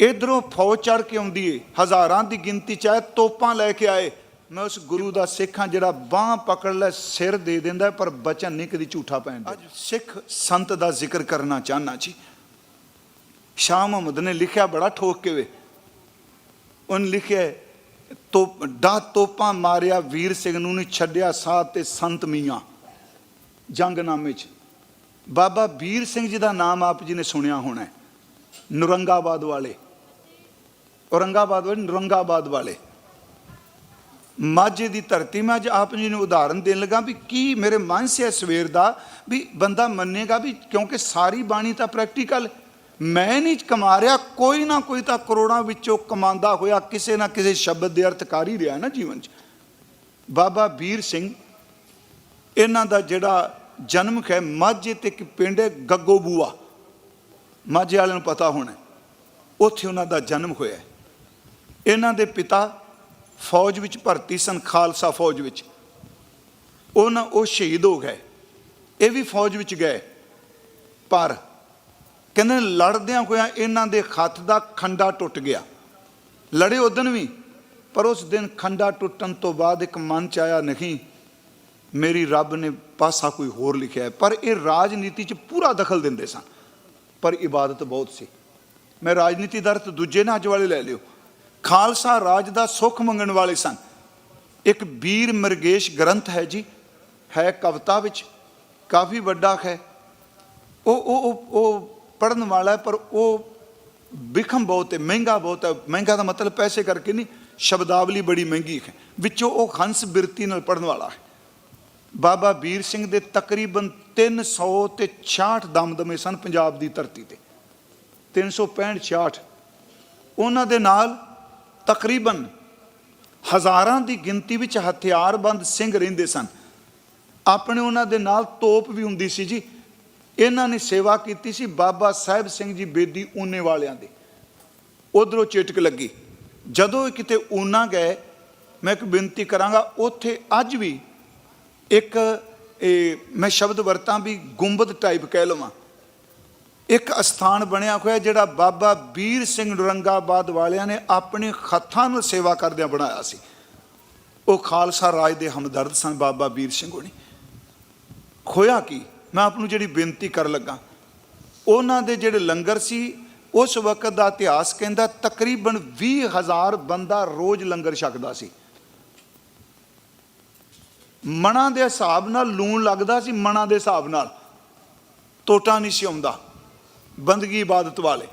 ਇਧਰੋਂ ਫੌਜ ਚੜ ਕੇ ਆਉਂਦੀ ਏ, ਹਜ਼ਾਰਾਂ ਦੀ ਗਿਣਤੀ ਚ ਆਏ, ਤੋਪਾਂ ਲੈ ਕੇ ਆਏ। ਮੈਂ ਉਸ ਗੁਰੂ ਦਾ ਸਿੱਖ ਹਾਂ, ਜਿਹੜਾ ਬਾਹ ਪਕੜ ਲੈ ਸਿਰ ਦੇ ਦਿੰਦਾ ਪਰ ਬਚਨ ਨਹੀਂ ਕਦੀ ਝੂਠਾ ਪੈਂਦਾ ਅੱਜ ਸਿੱਖ ਸੰਤ ਦਾ ਜ਼ਿਕਰ ਕਰਨਾ ਚਾਹਨਾ ਜੀ। ਸ਼ਾਹ ਮੁਹੰਮਦ ਨੇ ਲਿਖਿਆ ਬੜਾ ਠੋਕ ਕੇ ਵੇ। ਉਹਨੇ ਲਿਖਿਆ ਤੋ ਦਾ ਤੋਪਾਂ ਮਾਰਿਆ, ਵੀਰ ਸਿੰਘ ਨੂੰ ਨਹੀਂ ਛੱਡਿਆ ਸਾਥ ਤੇ ਸੰਤ ਮੀਆਂ। ਜੰਗਨਾਮੇ 'ਚ। ਬਾਬਾ ਵੀਰ ਸਿੰਘ ਜੀ ਦਾ ਨਾਮ ਆਪ ਜੀ ਨੇ ਸੁਣਿਆ ਹੋਣਾ ਨੁਰੰਗਾਬਾਦ ਵਾਲੇ। ਔਰੰਗਾਬਾਦ ਵਾਲੇ, ਨੁਰੰਗਾਬਾਦ ਵਾਲੇ। ਮਾਝੇ ਦੀ ਧਰਤੀ, ਮੈਂ ਅੱਜ ਆਪ ਜੀ ਨੂੰ ਉਦਾਹਰਨ ਦੇਣ ਲੱਗਾ ਵੀ ਕੀ ਮੇਰੇ ਮਨ ਸੇ ਹੈ ਸਵੇਰ ਦਾ ਵੀ ਬੰਦਾ ਮੰਨੇਗਾ ਵੀ ਕਿਉਂਕਿ ਸਾਰੀ ਬਾਣੀ ਤਾਂ ਪ੍ਰੈਕਟੀਕਲ ਮੈਂ ਨਹੀਂ ਕਮਾ ਰਿਹਾ, ਕੋਈ ਨਾ ਕੋਈ ਤਾਂ ਕਰੋੜਾਂ ਵਿੱਚੋਂ ਕਮਾਉਂਦਾ ਹੋਇਆ, ਕਿਸੇ ਨਾ ਕਿਸੇ ਸ਼ਬਦ ਦੇ ਅਰਥ ਕਰ ਹੀ ਰਿਹਾ ਨਾ ਜੀਵਨ 'ਚ। ਬਾਬਾ ਵੀਰ ਸਿੰਘ, ਇਹਨਾਂ ਦਾ ਜਿਹੜਾ ਜਨਮ ਹੈ ਮਾਝੇ ਤੇ ਇੱਕ ਪਿੰਡ ਹੈ ਗੱਗੋ ਬੂਆ। ਮਾਝੇ ਵਾਲਿਆਂ ਨੂੰ ਪਤਾ ਹੋਣਾ, ਉੱਥੇ ਉਹਨਾਂ ਦਾ ਜਨਮ ਹੋਇਆ ਇਹਨਾਂ ਦੇ ਪਿਤਾ ਫੌਜ ਵਿੱਚ ਭਰਤੀ ਸਨ, ਖਾਲਸਾ ਫੌਜ ਵਿੱਚ। ਉਹਨਾਂ ਉਹ ਸ਼ਹੀਦ ਹੋ ਗਏ। ਇਹ ਵੀ ਫੌਜ ਵਿੱਚ ਗਏ। ਪਰ ਕਹਿੰਦੇ ਲੜਦਿਆਂ ਹੋਇਆਂ ਇਹਨਾਂ ਦੇ ਹੱਥ ਦਾ ਖੰਡਾ ਟੁੱਟ ਗਿਆ। ਲੜੇ ਉਦੋਂ ਵੀ, ਪਰ ਉਸ ਦਿਨ ਖੰਡਾ ਟੁੱਟਣ ਤੋਂ ਬਾਅਦ ਇੱਕ ਮਨ ਚ ਆਇਆ, ਨਹੀਂ, ਮੇਰੀ ਰੱਬ ਨੇ ਪਾਸਾ ਕੋਈ ਹੋਰ ਲਿਖਿਆ ਹੈ। ਪਰ ਇਹ ਰਾਜਨੀਤੀ ਚ ਪੂਰਾ ਦਖਲ ਦਿੰਦੇ ਸਨ। ਪਰ ਇਬਾਦਤ ਬਹੁਤ ਸੀ। ਮੈਂ ਰਾਜਨੀਤੀ ਦਾ ਅਰਥ ਦੂਜੇ ਨਾ ਅੱਜ ਵਾਲੇ ਲੈ ਲਿਓ। ਖਾਲਸਾ ਰਾਜ ਦਾ ਸੁੱਖ ਮੰਗਣ ਵਾਲੇ ਸਨ। ਇੱਕ ਵੀਰ ਮਰਗੇਸ਼ ਗ੍ਰੰਥ ਹੈ ਜੀ, ਹੈ ਕਵਿਤਾ ਵਿੱਚ, ਕਾਫੀ ਵੱਡਾ ਹੈ। ਉਹ ਉਹ, ਉਹ- ਪੜਨ ਵਾਲਾ ਪਰ ਉਹ ਵਿਖਮ ਬਹੁਤ ਹੈ, ਮਹਿੰਗਾ ਬਹੁਤ ਹੈ। ਮਹਿੰਗਾ ਦਾ ਮਤਲਬ ਪੈਸੇ ਕਰਕੇ ਨਹੀਂ, ਸ਼ਬਦਾਵਲੀ ਬੜੀ ਮਹਿੰਗੀ ਹੈ। ਵਿੱਚੋਂ ਉਹ ਹੰਸ ਬਿਰਤੀ ਨਾਲ ਪੜਨ ਵਾਲਾ ਹੈ। ਬਾਬਾ ਵੀਰ ਸਿੰਘ ਦੇ ਤਕਰੀਬਨ 300 ਤੇ 66 ਦਮਦਮੇ ਸਨ ਪੰਜਾਬ ਦੀ ਧਰਤੀ ਤੇ। 365 66 ਉਹਨਾਂ ਦੇ ਨਾਲ ਤਕਰੀਬਨ ਹਜ਼ਾਰਾਂ ਦੀ ਗਿਣਤੀ ਵਿੱਚ ਹਥਿਆਰਬੰਦ ਸਿੰਘ ਰਹਿੰਦੇ ਸਨ। ਆਪਣੇ ਉਹਨਾਂ ਦੇ ਨਾਲ ਤੋਪ ਵੀ ਹੁੰਦੀ ਸੀ ਜੀ। ਇਹਨਾਂ ਨੇ ਸੇਵਾ ਕੀਤੀ ਸੀ। ਬਾਬਾ ਸਾਹਿਬ ਸਿੰਘ ਜੀ ਬੇਦੀ ਊਨੇ ਵਾਲਿਆਂ ਦੇ। ਉਧਰੋਂ ਚਿਟਕ ਲੱਗੀ। ਜਦੋਂ ਇਹ ਕਿਤੇ ਊਨਾ ਗਏ, ਮੈਂ ਇੱਕ ਬੇਨਤੀ ਕਰਾਂਗਾ, ਉੱਥੇ ਅੱਜ ਵੀ ਇੱਕ, ਇਹ, ਮੈਂ ਸ਼ਬਦ ਵਰਤਾਂ ਵੀ ਗੁੰਬਦ ਟਾਈਪ ਕਹਿ ਲਵਾਂ। ਇੱਕ ਅਸਥਾਨ ਬਣਿਆ ਹੋਇਆ ਜਿਹੜਾ ਬਾਬਾ ਵੀਰ ਸਿੰਘ ਨਰੰਗਾਬਾਦ ਵਾਲਿਆਂ ਨੇ ਆਪਣੇ ਹੱਥਾਂ ਨਾਲ ਸੇਵਾ ਕਰਦਿਆਂ ਬਣਾਇਆ ਸੀ। ਉਹ ਖਾਲਸਾ ਰਾਜ ਦੇ ਹਮਦਰਦ ਸਨ ਬਾਬਾ ਵੀਰ ਸਿੰਘ ਹੋਣੀ। ਖੋਇਆ ਕੀ? ਮੈਂ ਆਪ ਨੂੰ ਜਿਹੜੀ ਬੇਨਤੀ ਕਰਨ ਲੱਗਾ। ਉਹਨਾਂ ਦੇ ਜਿਹੜੇ ਲੰਗਰ ਸੀ, ਉਸ ਵਕਤ ਦਾ ਇਤਿਹਾਸ ਕਹਿੰਦਾ ਤਕਰੀਬਨ 20000 ਬੰਦਾ ਰੋਜ਼ ਲੰਗਰ ਛਕਦਾ ਸੀ। ਮਣਾ ਦੇ ਹਿਸਾਬ ਨਾਲ, ਲੂਣ ਲੱਗਦਾ ਸੀ ਮਣਾ ਦੇ ਹਿਸਾਬ ਨਾਲ। ਟੋਟਾ ਨਹੀਂ ਸੀ ਆਉਂਦਾ। ਬੰਦਗੀ ਇਬਾਦਤ ਵਾਲੇ।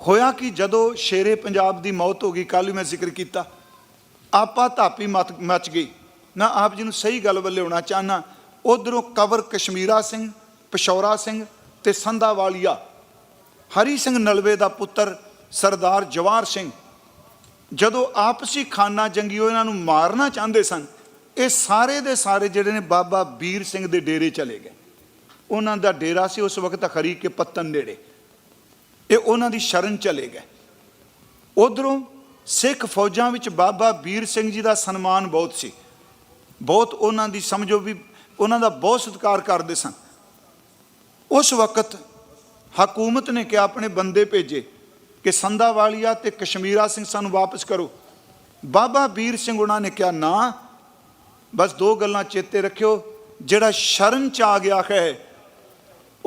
ਹੋਇਆ ਕਿ ਜਦੋਂ ਸ਼ੇਰੇ ਪੰਜਾਬ ਦੀ ਮੌਤ ਹੋ ਗਈ ਕੱਲ ਵੀ ਮੈਂ ਜ਼ਿਕਰ ਕੀਤਾ। ਆਪਾ ਧਾਪੀ ਮਤ, ਮਚ ਗਈ। ਮੈਂ ਆਪ ਜੀ ਨੂੰ ਸਹੀ ਗੱਲ ਵੱਲ ਲਿਆਉਣਾ ਚਾਹਨਾ, ਉਧਰੋਂ ਕਵਰ ਕਸ਼ਮੀਰਾ ਸਿੰਘ, ਪਸ਼ੌਰਾ ਸਿੰਘ ਤੇ ਸੰਧਾ ਵਾਲੀਆ ਹਰੀ ਸਿੰਘ ਨਲਵੇ ਦਾ ਪੁੱਤਰ ਸਰਦਾਰ ਜਵਾਰ ਸਿੰਘ। ਜਦੋਂ ਆਪਸੀ ਖਾਨਾ ਜੰਗੀ ਉਹ ਇਹਨਾਂ ਨੂੰ ਮਾਰਨਾ ਚਾਹੁੰਦੇ ਸਨ, ਇਹ ਸਾਰੇ ਦੇ ਸਾਰੇ ਜਿਹੜੇ ਨੇ ਬਾਬਾ ਵੀਰ ਸਿੰਘ ਦੇ ਡੇਰੇ ਚਲੇ ਗਏ। ਉਹਨਾਂ ਦਾ ਡੇਰਾ ਸੀ, ਉਸ ਵਕਤ ਖਰੀ ਕੇ ਪੱਤਨ ਨੇੜੇ। ਇਹ ਉਹਨਾਂ ਦੀ ਸ਼ਰਨ ਚਲੇ ਗਏ। ਉਧਰੋਂ ਸਿੱਖ ਫੌਜਾਂ ਵਿੱਚ ਬਾਬਾ ਵੀਰ ਸਿੰਘ ਜੀ ਦਾ ਸਨਮਾਨ ਬਹੁਤ ਸੀ। ਬਹੁਤ ਉਹਨਾਂ ਦੀ ਸਮਝੋ ਵੀ ਉਹਨਾਂ ਦਾ ਬਹੁਤ ਸਤਿਕਾਰ ਕਰਦੇ ਸਨ। ਉਸ ਵਕਤ ਹਕੂਮਤ ਨੇ ਕਿਹਾ, ਆਪਣੇ ਬੰਦੇ ਭੇਜੇ ਕਿ ਸੰਧਾਵਾਲੀਆ ਤੇ ਕਸ਼ਮੀਰਾ ਸਿੰਘ ਸਾਨੂੰ ਵਾਪਸ ਕਰੋ। ਬਾਬਾ ਵੀਰ ਸਿੰਘ ਉਹਨਾਂ ਨੇ ਕਿਹਾ, ਨਾ, ਬਸ ਦੋ ਗੱਲਾਂ ਚੇਤੇ ਰੱਖਿਓ, ਜਿਹੜਾ ਸ਼ਰਨ ਚ ਆ ਗਿਆ ਹੈ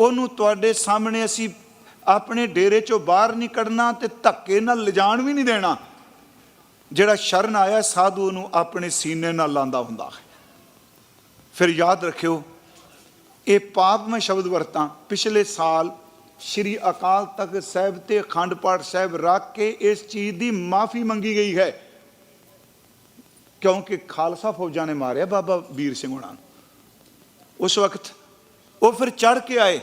ਉਹਨੂੰ ਤੁਹਾਡੇ ਸਾਹਮਣੇ ਅਸੀਂ ਆਪਣੇ ਡੇਰੇ ਚੋਂ ਬਾਹਰ ਨਹੀਂ ਕੱਢਣਾ ਤੇ ਧੱਕੇ ਨਾਲ ਲਿਜਾਣ ਵੀ ਨਹੀਂ ਦੇਣਾ। ਜਿਹੜਾ ਸ਼ਰਨ ਆਇਆ, ਸਾਧੂ ਨੂੰ ਆਪਣੇ ਸੀਨੇ ਨਾਲ ਲਾਂਦਾ ਹੁੰਦਾ ਹੈ। ਫਿਰ ਯਾਦ ਰੱਖਿਓ, ਇਹ ਪਾਪ ਮੈਂ ਸ਼ਬਦ ਵਰਤਾਂ। ਪਿਛਲੇ ਸਾਲ ਸ਼੍ਰੀ ਅਕਾਲ ਤਖਤ ਸਾਹਿਬ ਤੇ ਅਖੰਡ ਪਾਠ ਸਾਹਿਬ ਰੱਖ ਕੇ ਇਸ ਚੀਜ਼ ਦੀ ਮਾਫੀ ਮੰਗੀ ਗਈ ਹੈ। ਕਿਉਂਕਿ ਖਾਲਸਾ ਫੌਜਾਂ ਨੇ ਮਾਰਿਆ ਬਾਬਾ ਵੀਰ ਸਿੰਘ ਹੁਣਾਂ ਨੂੰ। ਉਸ ਵਕਤ ਉਹ ਫਿਰ ਚੜ ਕੇ ਆਏ।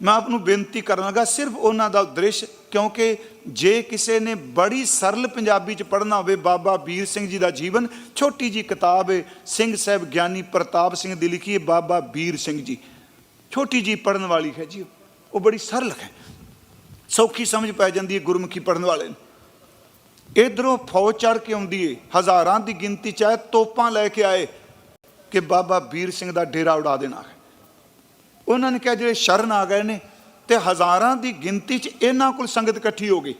ਮੈਂ ਆਪ ਨੂੰ ਬੇਨਤੀ ਕਰਨ ਲੱਗਾ, ਸਿਰਫ ਉਹਨਾਂ ਦਾ ਦ੍ਰਿਸ਼ ਕਿਉਂਕਿ ਜੇ ਕਿਸੇ ਨੇ ਬੜੀ ਸਰਲ ਪੰਜਾਬੀ ਚ ਪੜ੍ਹਨਾ ਹੋਵੇ, ਬਾਬਾ ਵੀਰ ਸਿੰਘ ਜੀ ਦਾ ਜੀਵਨ, ਛੋਟੀ ਜੀ ਕਿਤਾਬ ਹੈ ਸਿੰਘ ਸਾਹਿਬ ਗਿਆਨੀ ਪ੍ਰਤਾਪ ਸਿੰਘ ਦੀ ਲਿਖੀ ਹੈ ਬਾਬਾ ਵੀਰ ਸਿੰਘ ਜੀ। ਛੋਟੀ ਜੀ ਪੜਨ ਵਾਲੀ ਹੈ ਜੀ, ਉਹ ਬੜੀ ਸਰਲ ਹੈ। ਸੌਖੀ ਸਮਝ ਪੈ ਜਾਂਦੀ ਹੈ ਗੁਰਮੁਖੀ ਪੜਨ ਵਾਲੇ ਨੂੰ। ਇਧਰੋਂ ਫੌਜ ਚੜ ਕੇ ਆਉਂਦੀ ਏ, ਹਜ਼ਾਰਾਂ ਦੀ ਗਿਣਤੀ ਚ ਆਏ ਤੋਪਾਂ ਲੈ ਕੇ ਆਏ ਕਿ ਬਾਬਾ ਵੀਰ ਸਿੰਘ ਦਾ ਡੇਰਾ ਉਡਾ ਦੇਣਾ ਹੈ। ਉਹਨਾਂ ਨੇ ਕਿਹਾ ਜਿਹੜੇ ਸ਼ਰਨ ਆ ਗਏ ਨੇ ਤੇ ਹਜ਼ਾਰਾਂ ਦੀ ਗਿਣਤੀ 'ਚ ਇਹਨਾਂ ਕੋਲ ਸੰਗਤ ਇਕੱਠੀ ਹੋ ਗਈ।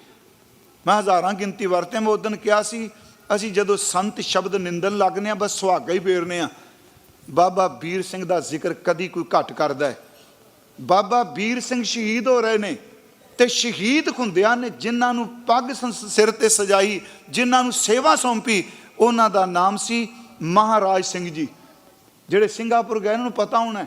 ਮੈਂ ਹਜ਼ਾਰਾਂ ਗਿਣਤੀ ਵਰਤਿਆ ਮੈਂ ਉਦੋਂ ਕਿਹਾ ਸੀ, ਅਸੀਂ ਜਦੋਂ ਸੰਤ ਸ਼ਬਦ ਨਿੰਦਣ ਲੱਗਨੇ ਆ ਬਸ ਸੁਹਾਗਾ ਹੀ ਫੇਰਨੇ ਆ ਬਾਬਾ ਵੀਰ ਸਿੰਘ ਦਾ ਜ਼ਿਕਰ ਕਦੀ ਕੋਈ ਘੱਟ ਕਰਦਾ ਹੈ। ਬਾਬਾ ਵੀਰ ਸਿੰਘ ਸ਼ਹੀਦ ਹੋ ਰਹੇ ਨੇ ਤੇ ਸ਼ਹੀਦ ਹੁੰਦਿਆਂ ਨੇ ਜਿਨ੍ਹਾਂ ਨੂੰ ਪੱਗ ਸਿਰ ਤੇ ਸਜਾਈ, ਜਿਨ੍ਹਾਂ ਨੂੰ ਸੇਵਾ ਸੌਂਪੀ, ਉਹਨਾਂ ਦਾ ਨਾਮ ਸੀ ਮਹਾਰਾਜ ਸਿੰਘ ਜੀ। ਜਿਹੜੇ ਸਿੰਗਾਪੁਰ ਗਏ ਉਹਨਾਂ ਨੂੰ ਪਤਾ ਹੋਣਾ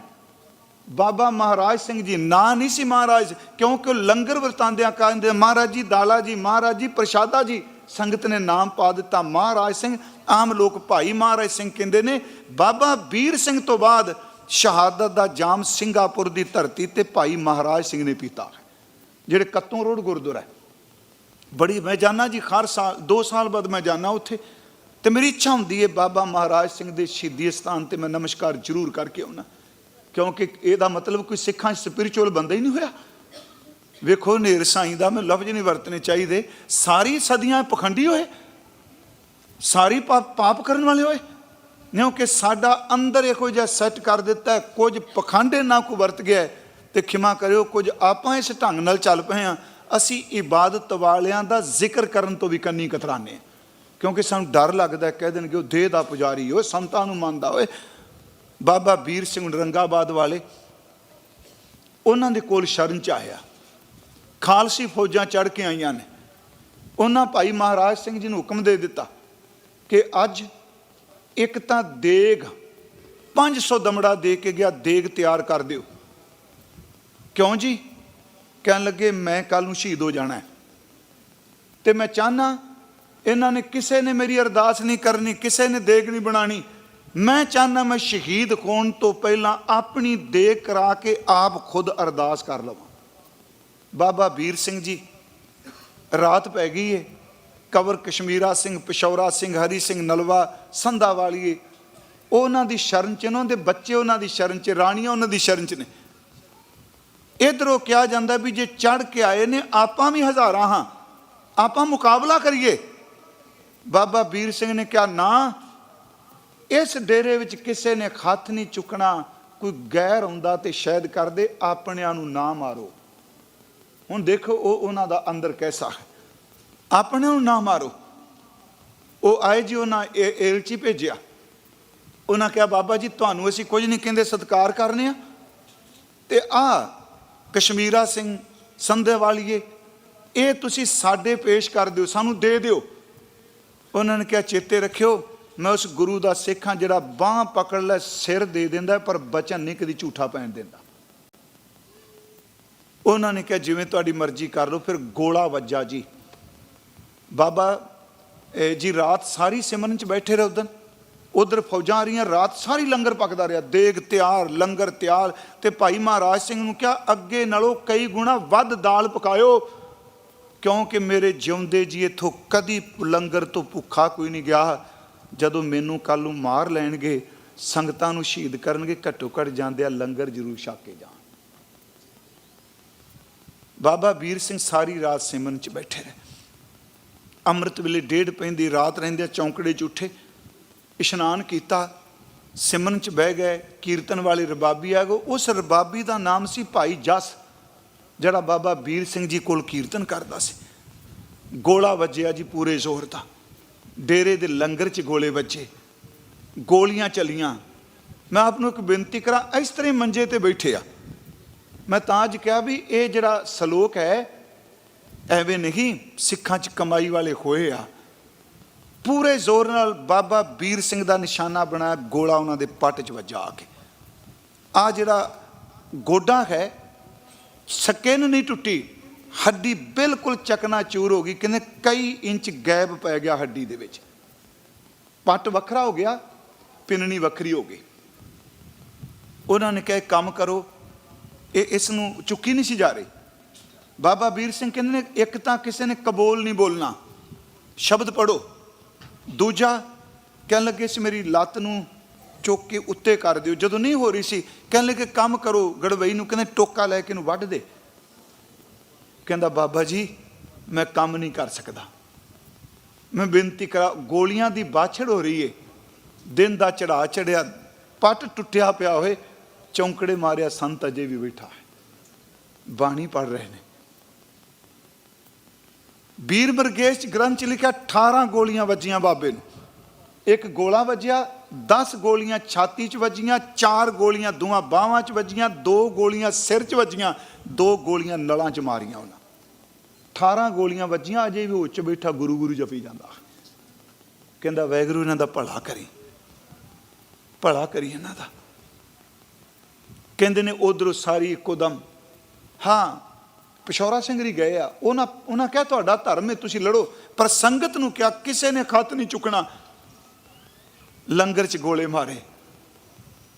ਬਾਬਾ ਮਹਾਰਾਜ ਸਿੰਘ ਜੀ, ਨਾਂ ਨਹੀਂ ਸੀ ਮਹਾਰਾਜ, ਕਿਉਂਕਿ ਉਹ ਲੰਗਰ ਵਰਤਾਂਦਿਆਂ ਕਹਿੰਦੇ, ਮਹਾਰਾਜ ਜੀ, ਦਾਲਾ ਜੀ, ਮਹਾਰਾਜ ਜੀ, ਪ੍ਰਸ਼ਾਦਾ ਜੀ, ਸੰਗਤ ਨੇ ਨਾਮ ਪਾ ਦਿੱਤਾ ਮਹਾਰਾਜ ਸਿੰਘ। ਆਮ ਲੋਕ ਭਾਈ ਮਹਾਰਾਜ ਸਿੰਘ ਕਹਿੰਦੇ ਨੇ, ਬਾਬਾ ਵੀਰ ਸਿੰਘ ਤੋਂ ਬਾਅਦ ਸ਼ਹਾਦਤ ਦਾ ਜਾਮ ਸਿੰਗਾਪੁਰ ਦੀ ਧਰਤੀ ਤੇ ਭਾਈ ਮਹਾਰਾਜ ਸਿੰਘ ਨੇ ਪੀਤਾ। ਜਿਹੜੇ ਕੱਤੋਂ ਰੋਡ ਗੁਰਦੁਆਰਾ ਹੈ। ਬੜੀ ਮੈਂ ਜਾਣਾ ਜੀ, ਹਰ ਸਾਲ 2 ਸਾਲ ਬਾਅਦ ਮੈਂ ਜਾਣਾ ਉੱਥੇ। ਤੇ ਮੇਰੀ ਇੱਛਾ ਹੁੰਦੀ ਹੈ ਬਾਬਾ ਮਹਾਰਾਜ ਸਿੰਘ ਦੇ ਸ਼ਹੀਦੀ ਸਥਾਨ ਤੇ ਮੈਂ ਨਮਸਕਾਰ ਜ਼ਰੂਰ ਕਰਕੇ ਆਉਣਾ ਕਿਉਂਕਿ ਇਹਦਾ ਮਤਲਬ ਕੋਈ ਸਿੱਖਾਂ ਸਪਿਰਚੁਅਲ ਬੰਦਾ ਹੀ ਨਹੀਂ ਹੋਇਆ। ਵੇਖੋ ਨੇਰ ਸਾਈਂ ਦਾ ਮੈਂ ਲਫ਼ਜ਼ ਨਹੀਂ ਵਰਤਨੇ ਚਾਹੀਦੇ। ਸਾਰੀ ਸਦੀਆਂ ਪਖੰਡੀ ਹੋਏ ਸਾਰੀ ਪਾਪ ਪਾਪ ਕਰਨ ਵਾਲੇ ਹੋਏ ਕਿਉਂਕਿ ਸਾਡਾ ਅੰਦਰ ਇਹੋ ਜਿਹਾ ਸੈੱਟ ਕਰ ਦਿੱਤਾ ਕੁਝ ਪਖੰਡੇ ਨਾ ਕੋ ਵਰਤ ਗਿਆ ਹੈ, ਤੇ ਖਿਮਾ ਕਰਿਓ ਕੁਝ ਆਪਾਂ ਇਸ ਢੰਗ ਨਾਲ ਚੱਲ ਪਏ ਹਾਂ। ਅਸੀਂ ਇਬਾਦਤ ਵਾਲਿਆਂ ਦਾ ਜ਼ਿਕਰ ਕਰਨ ਤੋਂ ਵੀ ਕੰਨੀ ਕਤਰਾਨੇ ਹਾਂ। ਕਿਉਂਕਿ ਸਾਨੂੰ ਡਰ ਲੱਗਦਾ ਕਹਿ ਦੇਣਗੇ ਉਹ ਦੇਹ ਦਾ ਪੁਜਾਰੀ ਹੋਏ ਸੰਤਾਂ ਨੂੰ ਮੰਨਦਾ ਓਏ। ਬਾਬਾ ਵੀਰ ਸਿੰਘ ਰੰਗਾਬਾਦ ਵਾਲੇ, ਉਹਨਾਂ ਦੇ ਕੋਲ ਸ਼ਰਨ ਚ ਆਇਆ। ਖਾਲਸੀ ਫੌਜਾਂ ਚੜ ਕੇ ਆਈਆਂ ਨੇ। ਉਹਨਾਂ ਭਾਈ ਮਹਾਰਾਜ ਸਿੰਘ ਜੀ ਨੂੰ ਹੁਕਮ ਦੇ ਦਿੱਤਾ ਕਿ ਅੱਜ ਇੱਕ ਤਾਂ ਦੇਗ 500 ਦਮੜਾ ਦੇ ਕੇ ਗਿਆ, ਦੇਗ ਤਿਆਰ ਕਰ ਦਿਓ। ਕਿਉਂ ਜੀ? ਕਹਿਣ ਲੱਗੇ, ਮੈਂ ਕੱਲ ਨੂੰ ਸ਼ਹੀਦ ਹੋ ਜਾਣਾ ਹੈ। ਤੇ ਮੈਂ ਚਾਹਨਾ ਇਹਨਾਂ ਨੇ ਕਿਸੇ ਨੇ ਮੇਰੀ ਅਰਦਾਸ ਨਹੀਂ ਕਰਨੀ, ਕਿਸੇ ਨੇ ਦੇਗ ਨਹੀਂ ਬਣਾਣੀ ਮੈਂ ਚਾਹਨਾ ਮੈਂ ਸ਼ਹੀਦ ਹੋਣ ਤੋਂ ਪਹਿਲਾਂ ਆਪਣੀ ਦੇ ਕਰਾ ਕੇ ਆਪ ਖੁਦ ਅਰਦਾਸ ਕਰ ਲਵਾਂ। ਬਾਬਾ ਵੀਰ ਸਿੰਘ ਜੀ ਰਾਤ ਪੈ ਗਈ ਏ। ਕਵਰ ਕਸ਼ਮੀਰਾ ਸਿੰਘ ਪਿਸ਼ੌਰਾ ਸਿੰਘ ਹਰੀ ਸਿੰਘ ਨਲਵਾ ਸੰਧਾ ਵਾਲੀਏ ਉਹਨਾਂ ਦੀ ਸ਼ਰਨ ਚ ਨੇ, ਉਹਨਾਂ ਦੇ ਬੱਚੇ ਉਹਨਾਂ ਦੀ ਸ਼ਰਨ ਚ ਰਾਣੀਆਂ ਉਹਨਾਂ ਦੀ ਸ਼ਰਨ ਚ ਨੇ। ਇਧਰੋਂ ਕਿਹਾ ਜਾਂਦਾ ਵੀ ਜੇ ਚੜ ਕੇ ਆਏ ਨੇ ਆਪਾਂ ਵੀ ਹਜ਼ਾਰਾਂ ਹਾਂ। ਆਪਾਂ ਮੁਕਾਬਲਾ ਕਰੀਏ। ਬਾਬਾ ਵੀਰ ਸਿੰਘ ਨੇ ਕਿਹਾ ਨਾ ਇਸ ਡੇਰੇ ਵਿੱਚ ਕਿਸੇ ਨੇ ਹੱਥ ਨਹੀਂ ਚੁੱਕਣਾ, ਕੋਈ ਗੈਰ ਹੁੰਦਾ ਤੇ ਸ਼ਾਇਦ ਕਰਦੇ ਆਪਣਿਆਂ ਨੂੰ ਨਾ ਮਾਰੋ। ਹੁਣ ਦੇਖੋ, ਉਹ ਉਹਨਾਂ ਦਾ ਅੰਦਰ ਕੈਸਾ ਹੈ। ਆਪਣੇ ਨੂੰ ਨਾ ਮਾਰੋ। ਉਹ ਆਏ ਜੀ, ਉਹਨਾਂ ਇਹ ਏਲਚੀ ਭੇਜਿਆ। ਉਹਨਾਂ ਕਿਹਾ, ਬਾਬਾ ਜੀ, ਤੁਹਾਨੂੰ ਅਸੀਂ ਕੁਝ ਨਹੀਂ ਕਹਿੰਦੇ, ਸਤਿਕਾਰ ਕਰਨੇ ਆ। ਤੇ ਆ ਕਸ਼ਮੀਰਾ ਸਿੰਘ ਸੰਧੇ ਵਾਲੀਏ ਇਹ ਤੁਸੀਂ ਸਾਡੇ ਪੇਸ਼ ਕਰ ਦਿਓ, ਸਾਨੂੰ ਦੇ ਦਿਓ। ਉਹਨਾਂ ਨੇ ਕਿਹਾ, ਚੇਤੇ ਰੱਖਿਓ ਮੈਂ ਉਸ ਗੁਰੂ ਦਾ ਸਿੱਖ ਹਾਂ ਜਿਹੜਾ ਬਾਹ ਪਕੜ ਲੈ ਸਿਰ ਦੇ ਦਿੰਦਾ ਪਰ ਬਚਨ ਨਹੀਂ ਕਦੀ ਝੂਠਾ ਪੈਣ ਦਿੰਦਾ। ਉਹਨਾਂ ਨੇ ਕਿਹਾ, ਜਿਵੇਂ ਤੁਹਾਡੀ ਮਰਜ਼ੀ ਕਰ ਲਓ, ਫਿਰ ਗੋਲਾ ਵੱਜਾ ਜੀ। ਬਾਬਾ ਜੀ ਰਾਤ ਸਾਰੀ ਸਿਮਰਨ ਚ ਬੈਠੇ ਰਹੇ ਉਦੋਂ। ਉਧਰ ਫੌਜਾਂ ਆ ਰਹੀਆਂ, ਰਾਤ ਸਾਰੀ ਲੰਗਰ ਪਕਦਾ ਰਿਹਾ। ਦੇਗ ਤਿਆਰ, ਲੰਗਰ ਤਿਆਰ, ਤੇ ਭਾਈ ਮਹਾਰਾਜ ਸਿੰਘ ਨੂੰ ਕਿਹਾ, ਅੱਗੇ ਨਾਲੋਂ ਕਈ ਗੁਣਾ ਵੱਧ ਦਾਲ ਪਕਾਇਓ, ਕਿਉਂਕਿ ਮੇਰੇ ਜਿਉਂਦੇ ਜੀ ਇਥੋਂ ਕਦੀ ਲੰਗਰ ਤੋਂ ਭੁੱਖਾ ਕੋਈ ਨਹੀਂ ਗਿਆ। ਜਦੋਂ ਮੈਨੂੰ ਕੱਲ ਨੂੰ ਮਾਰ ਲੈਣਗੇ, ਸੰਗਤਾਂ ਨੂੰ ਸ਼ਹੀਦ ਕਰਨਗੇ, ਘੱਟੋ ਘੱਟ ਜਾਂਦੇ ਆ ਲੰਗਰ ਜ਼ਰੂਰ ਛਕ ਕੇ ਜਾਣ। ਬਾਬਾ ਵੀਰ ਸਿੰਘ ਸਾਰੀ ਰਾਤ ਸਿਮਰਨ ਚ ਬੈਠੇ ਰਹੇ। ਅੰਮ੍ਰਿਤ ਵੇਲੇ ਡੇਢ ਪੈਂਦੀ ਰਾਤ ਰਹਿੰਦੇ ਚੌਂਕੜੇ ਚ ਉੱਠੇ, ਇਸ਼ਨਾਨ ਕੀਤਾ, ਸਿਮਰਨ ਚ ਬਹਿ ਗਏ, ਕੀਰਤਨ ਵਾਲੇ ਰਬਾਬੀ ਆ ਗਏ। ਉਸ ਰਬਾਬੀ ਦਾ ਨਾਮ ਸੀ ਭਾਈ ਜਸ, ਜਿਹੜਾ ਬਾਬਾ ਵੀਰ ਸਿੰਘ ਜੀ ਕੋਲ ਕੀਰਤਨ ਕਰਦਾ ਸੀ। ਗੋਲਾ ਵੱਜਿਆ ਜੀ ਪੂਰੇ ਜ਼ੋਰ ਦਾ। ਡੇਰੇ ਦੇ ਲੰਗਰ 'ਚ ਗੋਲੇ ਵੱਜੇ। ਗੋਲੀਆਂ ਚਲੀਆਂ। ਮੈਂ ਆਪ ਨੂੰ ਇੱਕ ਬੇਨਤੀ ਕਰਾਂ, ਇਸ ਤਰ੍ਹਾਂ ਮੰਜੇ ਤੇ ਬੈਠੇ ਆ। ਮੈਂ ਤਾਂ ਅੱਜ ਕਿਹਾ ਵੀ ਇਹ ਜਿਹੜਾ ਸਲੋਕ ਹੈ, ਐਵੇਂ ਨਹੀਂ, ਸਿੱਖਾਂ 'ਚ ਕਮਾਈ ਵਾਲੇ ਹੋਏ ਆ। ਪੂਰੇ ਜ਼ੋਰ ਨਾਲ ਬਾਬਾ ਵੀਰ ਸਿੰਘ ਦਾ ਨਿਸ਼ਾਨਾ ਬਣਾਇਆ, ਗੋਲਾ ਉਹਨਾਂ ਦੇ ਪੱਟ 'ਚ ਵੱਜਾ ਆ ਕੇ। ਆ ਜਿਹੜਾ ਗੋਡਾ ਹੈ ਸਕਿਨ ਨਹੀਂ ਟੁੱਟੀ। ਹੱਡੀ ਬਿਲਕੁਲ ਚਕਨਾ ਚੂਰ ਹੋ ਗਈ ਕਹਿੰਦੇ ਕਈ ਇੰਚ ਗੈਪ ਪੈ ਗਿਆ ਹੱਡੀ ਦੇ ਵਿੱਚ। ਪੱਟ ਵੱਖਰਾ ਹੋ ਗਿਆ, ਪਿੰਨਣੀ ਵੱਖਰੀ ਹੋ ਗਈ। ਉਹਨਾਂ ਨੇ ਕਿਹਾ ਕੰਮ ਕਰੋ, ਇਹ ਇਸ ਨੂੰ ਚੁੱਕੀ ਨਹੀਂ ਸੀ ਜਾ ਰਹੀ। ਬਾਬਾ ਵੀਰ ਸਿੰਘ ਕਹਿੰਦੇ ਨੇ, ਇੱਕ ਤਾਂ ਕਿਸੇ ਨੇ ਕਬੂਲ ਨਹੀਂ ਬੋਲਣਾ, ਸ਼ਬਦ ਪੜੋ ਦੂਜਾ ਕਹਿਣ ਲੱਗੇ ਸੀ ਮੇਰੀ ਲੱਤ ਨੂੰ ਚੁੱਕ ਕੇ ਉੱਤੇ ਕਰ ਦਿਓ। ਜਦੋਂ ਨਹੀਂ ਹੋ ਰਹੀ ਸੀ, ਕਹਿਣ ਲੱਗੇ, ਕੰਮ ਕਰੋ, ਗੜਵਈ ਨੂੰ। ਕਹਿੰਦੇ, ਟੋਕਾ ਲੈ ਕੇ ਇਹਨੂੰ ਵੱਢ ਦੇ। ਕਹਿੰਦਾ, ਬਾਬਾ ਜੀ, ਮੈਂ ਕੰਮ ਨਹੀਂ ਕਰ ਸਕਦਾ। ਮੈਂ ਬੇਨਤੀ ਕਰਾ, ਗੋਲੀਆਂ ਦੀ ਬਾਛੜ ਹੋ ਰਹੀ ਏ। ਦਿਨ ਦਾ ਚੜਾ ਚੜਿਆ, ਪੱਟ ਟੁੱਟਿਆ ਪਿਆ ਹੋਏ, ਚੌਂਕੜੇ ਮਾਰਿਆ ਸੰਤ ਅਜੇ ਵੀ ਬੈਠਾ ਹੈ। ਬਾਣੀ ਪੜ ਰਹੇ ਨੇ। ਵੀਰ ਮਰਗੇਸ਼ ਗ੍ਰੰਥ ਚ ਲਿਖਿਆ 18 ਗੋਲੀਆਂ ਵੱਜੀਆਂ ਬਾਬੇ ਨੂੰ। ਇੱਕ ਗੋਲਾ ਵੱਜਿਆ 10 ਗੋਲੀਆਂ ਛਾਤੀ 'ਚ ਵੱਜੀਆਂ 4 ਗੋਲੀਆਂ ਦੋਵਾਂ ਬਾਹਾਂ 'ਚ ਵੱਜੀਆਂ 2 ਗੋਲੀਆਂ ਸਿਰ 'ਚ ਵੱਜੀਆਂ 2 ਗੋਲੀਆਂ ਨਲਾਂ 'ਚ ਮਾਰੀਆਂ ਉਹਨਾਂ। 18 ਗੋਲੀਆਂ ਵੱਜੀਆਂ, ਅਜੇ ਵੀ ਉੱਚ ਬੈਠਾ ਗੁਰੂ ਗੁਰੂ ਜਪੀ ਜਾਂਦਾ। ਕਹਿੰਦਾ ਵੈਗਰੂ ਇਹਨਾਂ ਦਾ ਭਲਾ ਕਰੀ। ਭਲਾ ਕਰੀ ਇਹਨਾਂ ਦਾ। ਕਹਿੰਦੇ ਨੇ, ਉਧਰੋਂ ਸਾਰੀ ਇੱਕੋ ਦਮ ਹਾਂ, ਪਿਸ਼ੌਰਾ ਸਿੰਘ ਜੀ ਗਏ ਆ। ਉਹਨਾਂ ਉਹਨਾਂ ਕਿਹਾ, ਤੁਹਾਡਾ ਧਰਮ ਹੈ, ਤੁਸੀਂ ਲੜੋ, ਪਰ ਸੰਗਤ ਨੂੰ ਕਿਹਾ, ਕਿਸੇ ਨੇ ਖਤ ਨਹੀਂ ਚੁੱਕਣਾ। ਲੰਗਰ 'ਚ ਗੋਲੇ ਮਾਰੇ।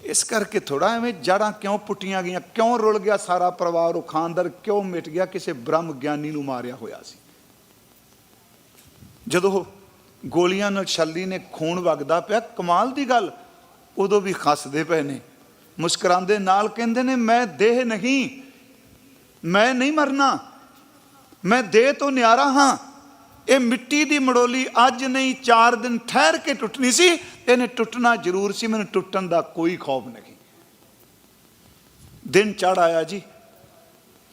ਇਸ ਕਰਕੇ ਥੋੜਾ ਐਵੇਂ ਜੜਾਂ ਕਿਉਂ ਪੁੱਟੀਆਂ ਗਈਆਂ? ਕਿਉਂ ਰੁਲ ਗਿਆ ਸਾਰਾ ਪਰਿਵਾਰ? ਉਹ ਖਾਨਦਾਰ ਕਿਉਂ ਮਿਟ ਗਿਆ? ਕਿਸੇ ਬ੍ਰਹਮ ਗਿਆਨੀ ਨੂੰ ਮਾਰਿਆ ਹੋਇਆ ਸੀ। ਜਦੋਂ ਗੋਲੀਆਂ ਨਾਲ ਛੱਲੀ ਨੇ ਖੂਨ ਵਗਦਾ ਪਿਆ, ਕਮਾਲ ਦੀ ਗੱਲ। ਉਦੋਂ ਵੀ ਖੱਸਦੇ ਪਏ ਨੇ। ਮੁਸਕਰਾਉਂਦੇ ਨਾਲ ਕਹਿੰਦੇ ਨੇ, ਮੈਂ ਦੇਹ ਨਹੀਂ। ਮੈਂ ਨਹੀਂ ਮਰਨਾ। ਮੈਂ ਦੇਹ ਤੋਂ ਨਿਆਰਾ ਹਾਂ। ਇਹ ਮਿੱਟੀ ਦੀ ਮੜੋਲੀ ਅੱਜ ਨਹੀਂ 4 ਦਿਨ ਠਹਿਰ ਕੇ ਟੁੱਟਣੀ ਸੀ। ਇਹਨੇ ਟੁੱਟਣਾ ਜ਼ਰੂਰ ਸੀ, ਮੈਨੂੰ ਟੁੱਟਣ ਦਾ ਕੋਈ ਖੌਫ ਨਹੀਂ। ਦਿਨ ਚੜ ਆਇਆ ਜੀ,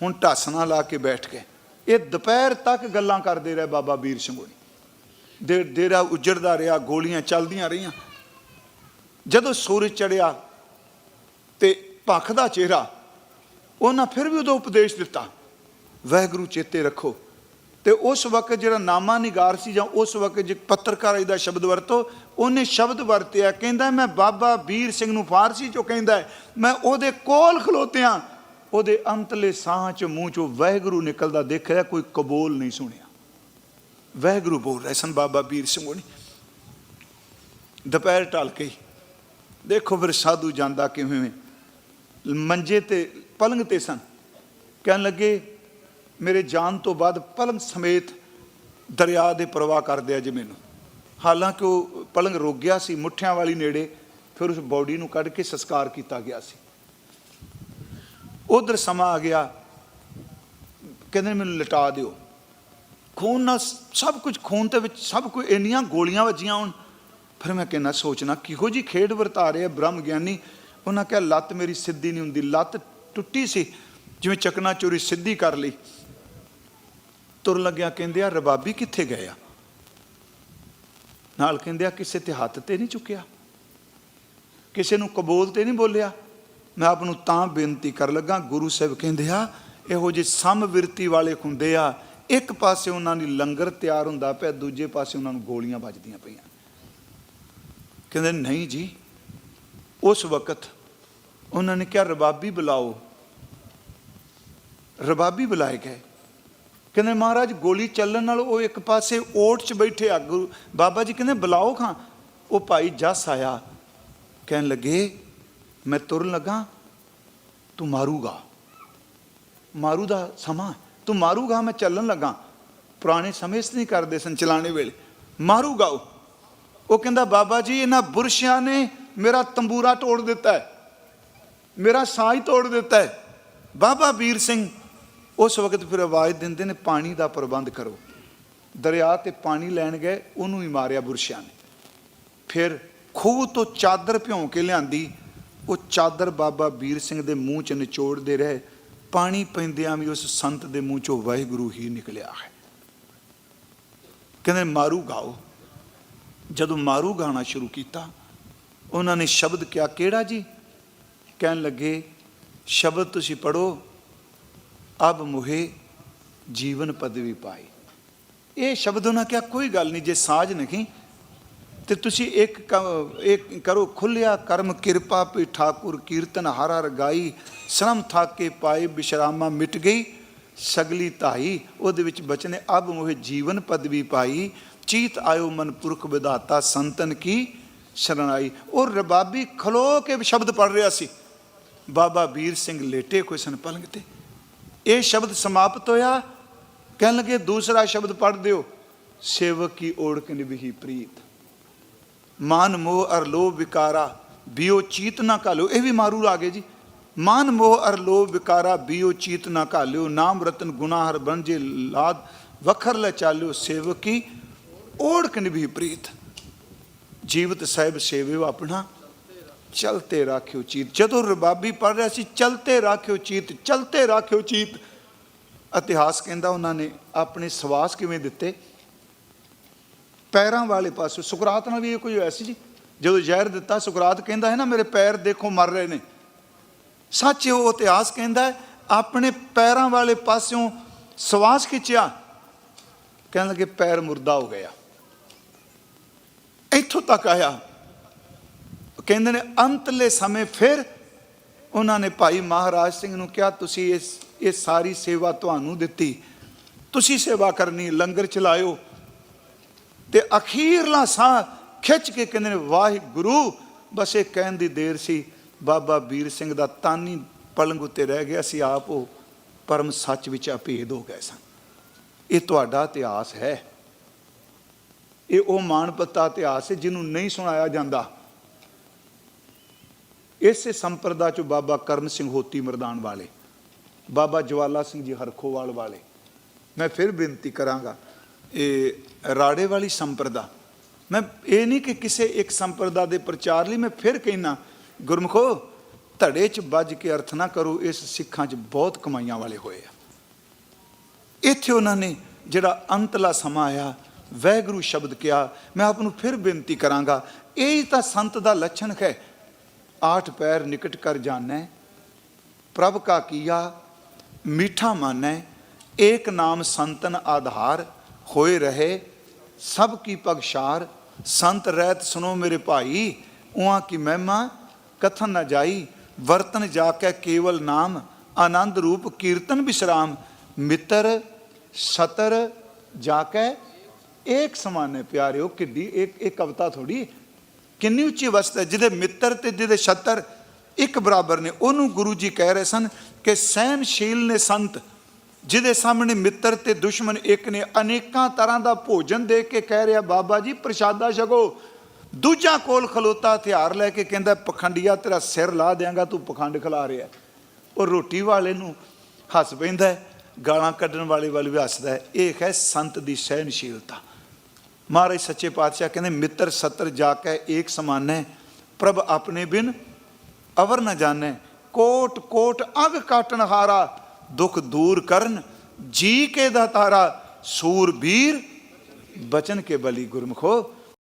ਹੁਣ ਢਾਸਣਾ ਲਾ ਕੇ ਬੈਠ ਗਏ। ਇਹ ਦੁਪਹਿਰ ਤੱਕ ਗੱਲਾਂ ਕਰਦੇ ਰਹੇ ਬਾਬਾ ਵੀਰ ਸਿੰਘ ਹੋਣੀ ਦੇ ਡੇਰਾ ਉਜੜਦਾ ਰਿਹਾ, ਗੋਲੀਆਂ ਚੱਲਦੀਆਂ ਰਹੀਆਂ। ਜਦੋਂ ਸੂਰਜ ਚੜਿਆ ਤੇ ਭੱਖ ਦਾ ਚਿਹਰਾ, ਉਹਨਾਂ ਫਿਰ ਵੀ ਉਦੋਂ ਉਪਦੇਸ਼ ਦਿੱਤਾ ਵਾਹਿਗੁਰੂ ਚੇਤੇ ਰੱਖੋ ਤੇ ਉਸ ਵਕਤ ਜਿਹੜਾ ਨਾਮਾ ਨਿਗਾਰ ਸੀ ਜਾਂ ਉਸ ਵਕਤ ਜੇ ਪੱਤਰਕਾਰੀ ਦਾ ਸ਼ਬਦ ਵਰਤੋ, ਉਹਨੇ ਸ਼ਬਦ ਵਰਤਿਆ, ਕਹਿੰਦਾ, ਮੈਂ ਬਾਬਾ ਵੀਰ ਸਿੰਘ ਨੂੰ ਫਾਰਸੀ ਚੋਂ ਕਹਿੰਦਾ ਮੈਂ ਉਹਦੇ ਕੋਲ ਖਲੋਤਿਆਂ, ਉਹਦੇ ਅੰਤਲੇ ਸਾਹ ਚ ਮੂੰਹ ਚੋਂ ਵਹਿਗੁਰੂ ਨਿਕਲਦਾ ਦੇਖਿਆ, ਕੋਈ ਕਬੂਲ ਨਹੀਂ ਸੁਣਿਆ ਵਹਿਗੁਰੂ ਬੋਲ ਰਹੇ ਸਨ ਬਾਬਾ ਵੀਰ ਸਿੰਘ ਹੋਣੀ, ਦੁਪਹਿਰ ਢਲ ਕੇ ਹੀ। ਦੇਖੋ ਫਿਰ ਸਾਧੂ ਜਾਂਦਾ ਕਿਵੇਂ, ਮੰਜੇ ਤੇ, ਪਲੰਗ ਤੇ ਸਨ ਕਹਿਣ ਲੱਗੇ ਮੇਰੇ ਜਾਨ ਤੋਂ ਬਾਅਦ ਪਲੰਗ ਸਮੇਤ ਦਰਿਆ ਦੇ ਪ੍ਰਵਾਹ ਕਰਦੇ ਆ ਜੀ ਮੈਨੂੰ। ਹਾਲਾਂਕਿ ਉਹ ਪਲੰਗ ਰੁਕ ਗਿਆ ਸੀ, ਮੁੱਠਿਆਂ ਵਾਲੀ ਨੇੜੇ, ਫਿਰ ਉਸ ਬੋਡੀ ਨੂੰ ਕੱਢ ਕੇ ਸੰਸਕਾਰ ਕੀਤਾ ਗਿਆ ਸੀ। ਉਧਰ ਸਮਾਂ ਆ ਗਿਆ, ਕਹਿੰਦੇ ਮੈਨੂੰ ਲਟਾ ਦਿਓ। ਖੂਨ ਨਾਲ ਸਭ ਕੁਝ, ਖੂਨ ਦੇ ਵਿੱਚ ਸਭ ਕੁਝ, ਇੰਨੀਆਂ ਗੋਲੀਆਂ ਵੱਜੀਆਂ ਹੁਣ। ਫਿਰ ਮੈਂ ਕਹਿੰਦਾ, ਸੋਚਣਾ, ਕਿਹੋ ਜੀ ਖੇਡ ਵਰਤਾ ਰਹੇ ਆ ਬ੍ਰਹਮ ਗਿਆਨੀ। ਉਹਨਾਂ ਕਿਹਾ, ਲੱਤ ਮੇਰੀ ਸਿੱਧੀ ਨਹੀਂ ਹੁੰਦੀ, ਲੱਤ ਟੁੱਟੀ ਸੀ, ਜਿਵੇਂ ਚਕਨਾ ਚੋਰੀ ਸਿੱਧੀ ਕਰ ਲਈ। ਤੁਰ ਲੱਗਿਆ, ਕਹਿੰਦੇ ਆ, ਰਬਾਬੀ ਕਿੱਥੇ ਗਏ ਆ? ਨਾਲ ਕਹਿੰਦੇ ਆ, ਕਿਸੇ ਤੇ ਹੱਥ ਤੇ ਨਹੀਂ ਚੁੱਕਿਆ। ਕਿਸੇ ਨੂੰ ਕਬੂਲ ਤੇ ਨਹੀਂ ਬੋਲਿਆ। ਮੈਂ ਆਪ ਨੂੰ ਤਾਂ ਬੇਨਤੀ ਕਰ ਲੱਗਾ, ਗੁਰੂ ਸਾਹਿਬ ਕਹਿੰਦੇ ਆ, ਇਹੋ ਜਿਹੇ ਸਮਵਿਰਤੀ ਵਾਲੇ ਹੁੰਦੇ ਆ, ਇੱਕ ਪਾਸੇ ਉਹਨਾਂ ਦੀ ਲੰਗਰ ਤਿਆਰ ਹੁੰਦਾ ਪਿਆ, ਦੂਜੇ ਪਾਸੇ ਉਹਨਾਂ ਨੂੰ ਗੋਲੀਆਂ ਵੱਜਦੀਆਂ ਪਈਆਂ। ਕਹਿੰਦੇ, ਨਹੀਂ ਜੀ, ਉਸ ਵਕਤ ਉਹਨਾਂ ਨੇ ਕਿਹਾ, ਰਬਾਬੀ ਬੁਲਾਓ ਰਬਾਬੀ ਬੁਲਾਏ ਗਏ। ਕਹਿੰਦੇ ਮਹਾਰਾਜ, ਗੋਲੀ ਚੱਲਣ ਨਾਲ ਉਹ ਇੱਕ ਪਾਸੇ ਓਟ 'ਚ ਬੈਠੇ ਆ। ਬਾਬਾ ਜੀ ਕਹਿੰਦੇ, ਬੁਲਾਓ ਖਾਂ। ਉਹ ਭਾਈ ਜੱਸ ਆਇਆ। ਕਹਿਣ ਲੱਗੇ, ਮੈਂ ਤੁਰਨ ਲੱਗਾ, ਤੂੰ ਮਾਰੂਗਾ। ਮਾਰੂ ਦਾ ਸਮਾਂ ਤੂੰ ਮਾਰੂਗਾ, ਮੈਂ ਚੱਲਣ ਲੱਗਾ। ਪੁਰਾਣੇ ਸਮੇਂ 'ਚ ਨਹੀਂ ਕਰਦੇ ਸਨ ਚਲਾਣੇ ਵੇਲੇ। ਮਾਰੂਗਾ ਉਹ। ਉਹ ਕਹਿੰਦਾ, ਬਾਬਾ ਜੀ, ਇਹਨਾਂ ਬੁਰਸ਼ਿਆਂ ਨੇ ਮੇਰਾ ਤੰਬੂਰਾ ਤੋੜ ਦਿੱਤਾ ਹੈ। ਮੇਰਾ ਸਾਹ ਤੋੜ ਦਿੱਤਾ ਹੈ। ਬਾਬਾ ਵੀਰ ਸਿੰਘ ਉਸ ਵਕਤ ਫਿਰ ਆਵਾਜ਼ ਦਿੰਦੇ ਨੇ, ਪਾਣੀ ਦਾ ਪ੍ਰਬੰਧ ਕਰੋ। ਦਰਿਆ ਤੇ ਪਾਣੀ ਲੈਣ ਗਏ, ਉਹਨੂੰ ਹੀ ਮਾਰਿਆ ਬੁਰਸ਼ਿਆਂ ਨੇ। ਫਿਰ ਖੂਹ ਤੋਂ ਚਾਦਰ ਭਿਉਂ ਕੇ ਲਿਆਂਦੀ। ਉਹ ਚਾਦਰ ਬਾਬਾ ਵੀਰ ਸਿੰਘ ਦੇ ਮੂੰਹ 'ਚ ਨਿਚੋੜਦੇ ਰਹੇ। ਪਾਣੀ ਪੈਂਦਿਆਂ ਵੀ ਉਸ ਸੰਤ ਦੇ ਮੂੰਹ 'ਚੋਂ ਵਾਹਿਗੁਰੂ ਹੀ ਨਿਕਲਿਆ ਹੈ। ਕਹਿੰਦੇ, ਮਾਰੂ ਗਾਓ। ਜਦੋਂ ਮਾਰੂ ਗਾਣਾ ਸ਼ੁਰੂ ਕੀਤਾ, ਉਹਨਾਂ ਨੇ ਸ਼ਬਦ ਕਿਹਾ, ਕਿਹੜਾ ਜੀ? ਕਹਿਣ ਲੱਗੇ, ਸ਼ਬਦ ਤੁਸੀਂ ਪੜੋ ਅਬ ਮੁਹੇ ਜੀਵਨ ਪਦਵੀ ਪਾਈ। ਇਹ ਸ਼ਬਦ ਉਹਨਾਂ ਕਿਹਾ, ਕੋਈ ਗੱਲ ਨਹੀਂ, ਜੇ ਸਾਜ ਨਹੀਂ, ਤੇ ਤੁਸੀਂ ਇੱਕ ਇੱਕ ਕਰੋ ਖੁੱਲਿਆ ਕਰਮ, ਕਿਰਪਾ ਪੀ ਠਾਕੁਰ ਕੀਰਤਨ, ਹਰ ਹਰ ਗਾਈ, ਸ਼ਰਮ ਥਾਕੇ ਪਾਏ, ਬਿਸ਼ਰਾਮਾ ਮਿਟ ਗਈ, ਸਗਲੀ ਧਾਈ, ਉਹਦੇ ਵਿੱਚ ਬਚਨੇ, ਅਬ ਮੋਹਿ ਜੀਵਨ ਪਦਵੀ ਪਾਈ, ਚੀਤ ਆਇਓ ਮਨ ਪੁਰਖ ਵਿਧਾਤਾ, ਸੰਤਨ ਕੀ ਸ਼ਰਣਾਈ ਉਹ ਰਬਾਬੀ ਖਲੋ ਕੇ ਸ਼ਬਦ ਪੜ ਰਿਹਾ ਸੀ। ਬਾਬਾ ਵੀਰ ਸਿੰਘ ਲੇਟੇ ਕੋਈ ਸਨ ਪਲੰਗ ਤੇ। ਇਹ ਸ਼ਬਦ ਸਮਾਪਤ ਹੋਇਆ। ਕਹਿਣ ਲੱਗੇ, ਦੂਸਰਾ ਸ਼ਬਦ ਪੜ੍ਹ ਦਿਓ। ਸੇਵਕ ਕੀ ਓੜਕ ਨਿਭੀ ਪ੍ਰੀਤ। ਮਾਨ ਮੋਹ ਅਰ ਲੋਭ ਵਿਕਾਰਾ, ਬਿਓ ਚੀਤ ਨਾ ਕਾਲਿਓ ਇਹ ਵੀ ਮਾਰੂ ਆ ਗਏ ਜੀ। ਮਾਨ ਮੋਹ ਅਰ ਲੋਭ ਵਿਕਾਰਾ, ਬਿਓ ਚੀਤ ਨਾ ਕਾਲਿਓ ਨਾਮ ਰਤਨ ਗੁਨਾ ਹਰ ਬੰਜੇ ਲਾਦ, ਵਖਰ ਲੈ ਚਾਲਿਓ। ਸੇਵਕੀ ਓੜਕ ਨਿਭੀ ਪ੍ਰੀਤ। ਜੀਵਤ ਸਾਹਿਬ ਸੇਵਿਓ ਆਪਣਾ। ਚਲਤੇ ਰਾਖਿਓ ਚੀਤ। ਜਦੋਂ ਰਬਾਬੀ ਪੜ ਰਿਹਾ ਸੀ ਚਲਤੇ ਰਾਖਿਓ ਚੀਤ ਚਲਤੇ ਰਾਖਿਓ ਚੀਤ। ਇਤਿਹਾਸ ਕਹਿੰਦਾ ਉਹਨਾਂ ਨੇ ਆਪਣੇ ਸਵਾਸ ਕਿਵੇਂ ਦਿੱਤੇ? ਪੈਰਾਂ ਵਾਲੇ ਪਾਸੇ। ਸੁਕਰਾਤ ਨਾਲ ਵੀ ਇਹ ਕੋਈ ਹੋਇਆ ਸੀ ਜੀ? ਜਦੋਂ ਜ਼ਹਿਰ ਦਿੱਤਾ ਸੁਕਰਾਤ ਕਹਿੰਦਾ ਹੈ ਨਾ ਮੇਰੇ ਪੈਰ ਦੇਖੋ ਮਰ ਰਹੇ ਨੇ। ਸੱਚ ਉਹ ਇਤਿਹਾਸ ਕਹਿੰਦਾ ਹੈ, ਆਪਣੇ ਪੈਰਾਂ ਵਾਲੇ ਪਾਸਿਓਂ ਸਵਾਸ ਖਿੱਚਿਆ। ਕਹਿਣ ਲੱਗੇ ਪੈਰ ਮੁਰਦਾ ਹੋ ਗਿਆ। ਇੱਥੋਂ ਤੱਕ ਆਇਆ। ਕਹਿੰਦੇ ਨੇ, ਅੰਤਲੇ ਸਮੇਂ ਫਿਰ ਉਹਨਾਂ ਨੇ ਭਾਈ ਮਹਾਰਾਜ ਸਿੰਘ ਨੂੰ ਕਿਹਾ, ਤੁਸੀਂ ਇਸ, ਇਹ ਸਾਰੀ ਸੇਵਾ ਤੁਹਾਨੂੰ ਦਿੱਤੀ। ਤੁਸੀਂ ਸੇਵਾ ਕਰਨੀ, ਲੰਗਰ ਚਲਾਇਓ। ਤੇ ਅਖੀਰਲਾ ਸਾਹ ਖਿੱਚ ਕੇ ਕਹਿੰਦੇ ਨੇ, ਵਾਹਿਗੁਰੂ। ਬਸ ਇਹ ਕਹਿਣ ਦੀ ਦੇਰ ਸੀ। ਬਾਬਾ ਵੀਰ ਸਿੰਘ ਦਾ ਤਾਨੀ ਪਲੰਗ ਉੱਤੇ ਰਹਿ ਗਿਆ ਸੀ। ਆਪ ਉਹ ਪਰਮ ਸੱਚ ਵਿੱਚ ਅਭੇਦ ਹੋ ਗਏ ਸਨ। ਇਹ ਤੁਹਾਡਾ ਇਤਿਹਾਸ ਹੈ। ਇਹ ਉਹ ਮਾਨਪਤਾ ਇਤਿਹਾਸ ਹੈ, ਜਿਹਨੂੰ ਨਹੀਂ ਸੁਣਾਇਆ ਜਾਂਦਾ। ਇਸੇ ਸੰਪਰਦਾ ਚ ਬਾਬਾ ਕਰਮ ਸਿੰਘ ਹੋਤੀ ਮਰਦਾਨ ਵਾਲੇ, ਬਾਬਾ ਜਵਾਲਾ ਸਿੰਘ ਜੀ ਹਰਖੋਵਾਲ ਵਾਲੇ। ਮੈਂ ਫਿਰ ਬੇਨਤੀ ਕਰਾਂਗਾ, ਇਹ ਰਾੜੇ ਵਾਲੀ ਸੰਪਰਦਾ। ਮੈਂ ਇਹ ਨਹੀਂ ਕਿ ਕਿਸੇ ਇੱਕ ਸੰਪਰਦਾ ਦੇ ਪ੍ਰਚਾਰ ਲਈ ਮੈਂ ਫਿਰ ਕਹਿਣਾ ਗੁਰਮਖੋ, ਧੜੇ ਚ ਵੱਜ ਕੇ ਅਰਥ ਨਾ ਕਰੋ, ਇਸ ਸਿੱਖਾਂ ਚ ਬਹੁਤ ਕਮਾਈਆਂ ਵਾਲੇ ਹੋਏ ਆ। ਇੱਥੇ ਉਹਨਾਂ ਨੇ ਜਿਹੜਾ ਅੰਤਲਾ ਸਮਾਂ ਆਇਆ, ਵੈਗਰੂ ਸ਼ਬਦ ਕਿਹਾ, ਮੈਂ ਆਪ ਨੂੰ ਫਿਰ ਬੇਨਤੀ ਕਰਾਂਗਾ, ਇਹ ਤਾਂ ਸੰਤ ਦਾ ਲੱਛਣ ਹੈ। ਆਠ ਪੈਰ ਨਿਕਟ ਕਰ ਜਾਣੈ, ਪ੍ਰਭ ਕਾ ਕੀਆ ਮੀਠਾ ਮਾਨੈ, ਏਕ ਨਾਮ ਸੰਤਨ ਆਧਾਰ, ਹੋਏ ਰਹੇ ਸਭ ਕੀ ਪਗਸ਼ਾਰ, ਸੰਤ ਰਹਿਤ ਸੁਨੋ ਮੇਰੇ ਭਾਈ, ਉਹਾਂ ਕੀ ਮਹਿਮਾ, ਕਥਨ ਨਾ ਜਾਈ, ਵਰਤਨ ਜਾ ਕੇ ਕੇਵਲ ਨਾਮ, ਆਨੰਦ ਰੂਪ ਕੀਰਤਨ ਵਿਸਰਾਮ ਮਿੱਤਰ ਸਤਰ ਜਾ ਕੇ ਏਕ ਸਮਾਨੇ ਪਿਆਰਿਓ, ਕਿੱਡੀ ਇੱਕ ਇੱਕ ਕਵਿਤਾ ਥੋੜੀ ਕਿੰਨੀ ਉੱਚੀ ਅਵਸਥਾ ਜਿਹਦੇ ਮਿੱਤਰ ਤੇ ਜਿਹਦੇ ਛੱਤਰ ਇੱਕ ਬਰਾਬਰ ਨੇ, ਉਹਨੂੰ ਗੁਰੂ ਜੀ ਕਹਿ ਰਹੇ ਸਨ ਕਿ ਸਹਿਨਸ਼ੀਲ ਨੇ ਸੰਤ, ਜਿਹਦੇ ਸਾਹਮਣੇ ਮਿੱਤਰ ਤੇ ਦੁਸ਼ਮਣ ਇੱਕ ਨੇ, ਅਨੇਕਾਂ ਤਰ੍ਹਾਂ ਦਾ ਭੋਜਨ ਦੇ ਕੇ ਕਹਿ ਰਿਹਾ, ਬਾਬਾ ਜੀ ਪ੍ਰਸ਼ਾਦਾ ਛਕੋ। ਦੂਜਾ ਕੋਲ ਖਲੋਤਾ ਹਥਿਆਰ ਲੈ ਕੇ ਕਹਿੰਦਾ, ਪਖੰਡੀਆ ਤੇਰਾ ਸਿਰ ਲਾ ਦਿਆਂਗਾ, ਤੂੰ ਪਖੰਡ ਖਿਲਾ ਰਿਹਾ। ਉਹ ਰੋਟੀ ਵਾਲੇ ਨੂੰ ਹੱਸ ਪੈਂਦਾ ਗਾਲਾਂ ਕੱਢਣ ਵਾਲੇ ਵੱਲ ਵੀ ਹੱਸਦਾ ਇਹ ਹੈ ਸੰਤ ਦੀ ਸਹਿਨਸ਼ੀਲਤਾ ਮਹਾਰਾਜ ਸੱਚੇ ਪਾਤਸ਼ਾਹ ਕਹਿੰਦੇ ਮਿੱਤਰ ਸਤਰ ਜਾ ਕੇ ਏਕ ਸਮਾਨੈ ਪ੍ਰਭ ਆਪਣੇ ਬਿਨ ਅਵਰ ਨ ਜਾਣੈ ਕੋਟ ਕੋਟ ਅਗ ਕਾਟਣ ਹਾਰਾ ਦੁਖ ਦੂਰ ਕਰਨ ਜੀ ਕੇ ਦਾਤਾਰਾ ਸੂਰਬੀਰ ਬਚਨ ਕੇ ਬਲੀ ਗੁਰਮਖੋ